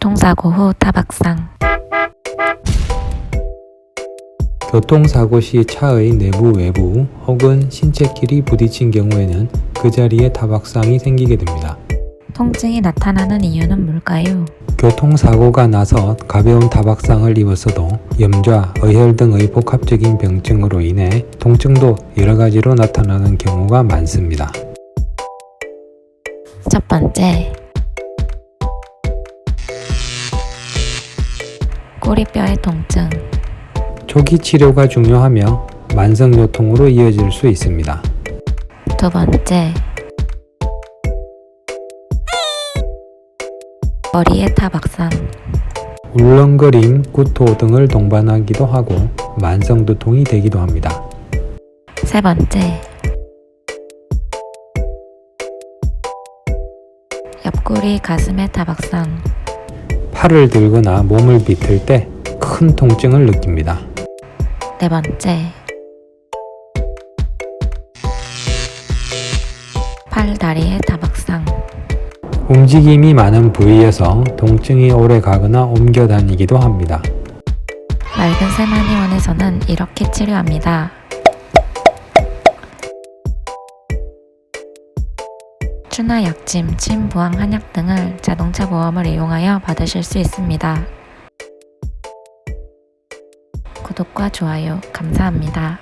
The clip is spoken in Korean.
교통사고 후 타박상 교통사고 시 차의 내부 외부 혹은 신체끼리 부딪힌 경우에는 그 자리에 타박상이 생기게 됩니다. 통증이 나타나는 이유는 뭘까요? 교통사고가 나서 가벼운 타박상을 입었어도 염좌, 의혈 등의 복합적인 병증으로 인해 통증도 여러 가지로 나타나는 경우가 많습니다. 첫 번째 꼬리뼈의 통증 초기 치료가 중요하며 만성 요통으로 이어질 수 있습니다. 두 번째 머리의 타박상 울렁거림, 구토 등을 동반하기도 하고 만성 두통이 되기도 합니다. 세 번째 옆구리 가슴의 타박상 팔을 들거나 몸을 비틀 때 큰 통증을 느낍니다. 네 번째 팔 다리의 타박상 움직임이 많은 부위에서 통증이 오래 가거나 옮겨 다니기도 합니다. 맑은 세마니원에서는 이렇게 치료합니다. 추나 약침, 침, 부항, 한약 등을 자동차 보험을 이용하여 받으실 수 있습니다. 구독과 좋아요 감사합니다.